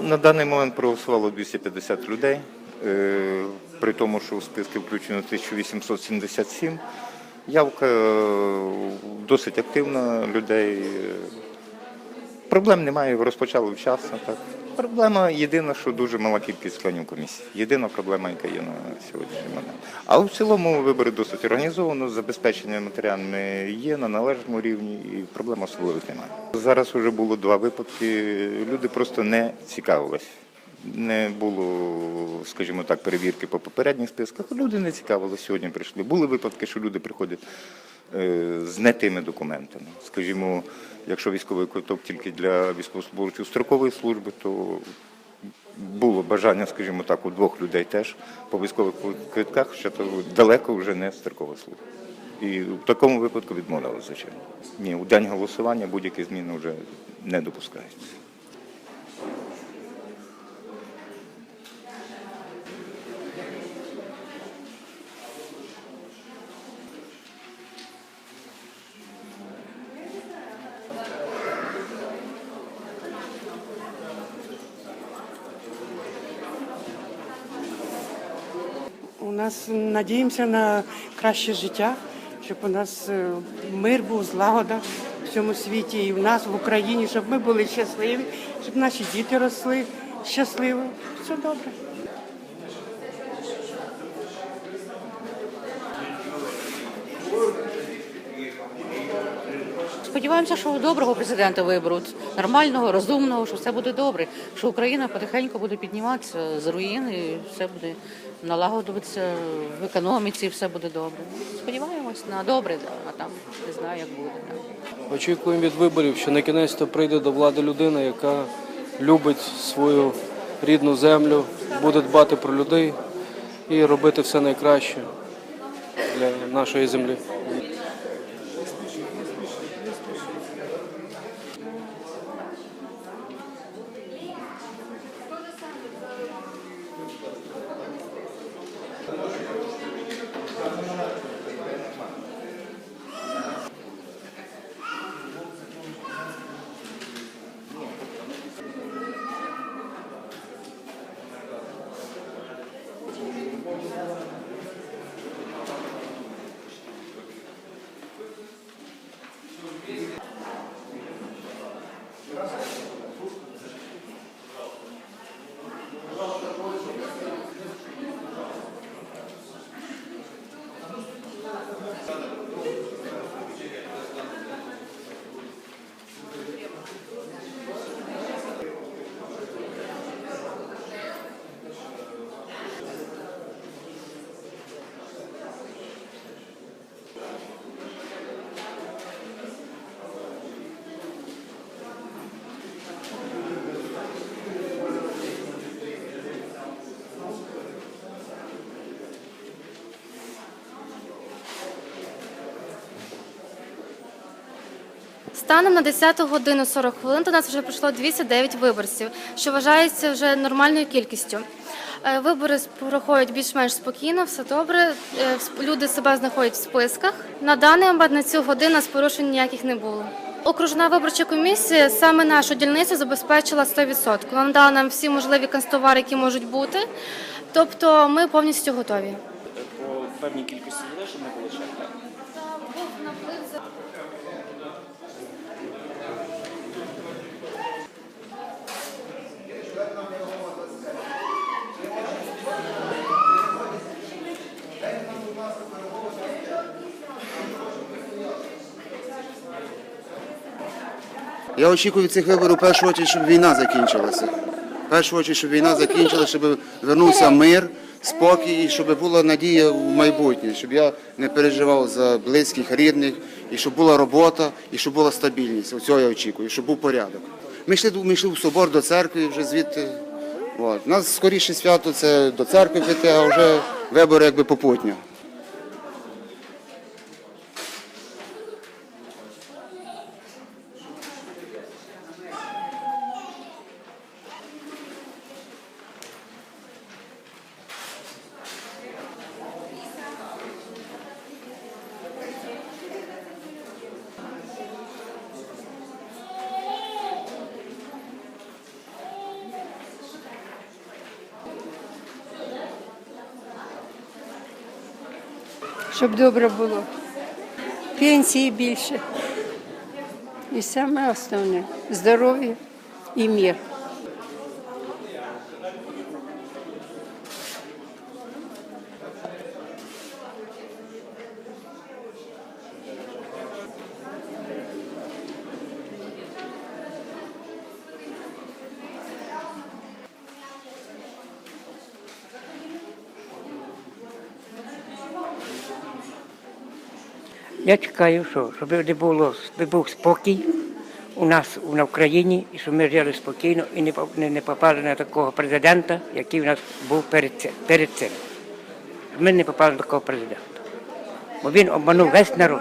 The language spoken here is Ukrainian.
На даний момент проголосувало 250 людей, е, при тому, що у списки включено 1877. Явка е, досить активна людей. е, Проблем немає, розпочали вчасно. Так. Проблема єдина, що дуже мала кількість членів комісії. Єдина проблема, яка є на сьогоднішній момент. А в цілому вибори досить організовано, забезпечення матеріальне є на належному рівні і проблем особливих немає. Зараз вже було два випадки. Люди просто не цікавились. Не було, скажімо так, перевірки по попередніх списках. Люди не цікавилися, сьогодні прийшли. Були випадки, що люди приходять з не тими документами. Скажімо, якщо військовий квиток тільки для військовослужбовців строкової служби, то було бажання, скажімо так, у двох людей теж по військових квитках, що то далеко вже не строкова служба. І в такому випадку відмовляли, звичайно. Ні, у день голосування будь-які зміни вже не допускаються. У нас надіємося на краще життя, щоб у нас е, мир був, злагода в цьому світі і в нас в Україні, щоб ми були щасливі, щоб наші діти росли щасливо. Все добре. Сподіваємося, що доброго президента виберуть, нормального, розумного, що все буде добре, що Україна потихеньку буде підніматися з руїн і все буде налагодитися в економіці, все буде добре. Сподіваємось на добре, а там не знаю, як буде. Очікуємо від виборів, що на кінець то прийде до влади людина, яка любить свою рідну землю, буде дбати про людей і робити все найкраще для нашої землі. Станом на 10 годину 40 хвилин до нас вже прийшло 209 виборців, що вважається вже нормальною кількістю. Е, Вибори проходять більш-менш спокійно, все добре. Е, Люди себе знаходять в списках. На даний момент на цю годину нас порушень ніяких не було. Окружна виборча комісія саме нашу дільницю забезпечила 100%. Вона надала нам всі можливі канцтовари, які можуть бути. Тобто ми повністю готові. по певній кількості людей, щоб не було черг. Я очікую цих виборів першу чергу, щоб війна закінчилася. Першу чергу, щоб війна закінчилася, щоб вернувся мир, спокій, і щоб була надія в майбутнє, щоб я не переживав за близьких, рідних, і щоб була робота, і щоб була стабільність. Оцього я очікую, щоб був порядок. Ми йшли, ми йшли в собор до церкви вже звідти. От. У нас скоріше свято це до церкви піти, а вже вибори якби попутньо. Щоб добре було. Пенсії більше. І саме основне здоров'я і мир. Я чекаю, що щоб не було щоб був спокій у нас на Україні, і щоб ми жили спокійно і не не, попали на такого президента, який у нас був перед цим. Перед цим. Ми не попали на такого президента. Бо він обманув весь народ.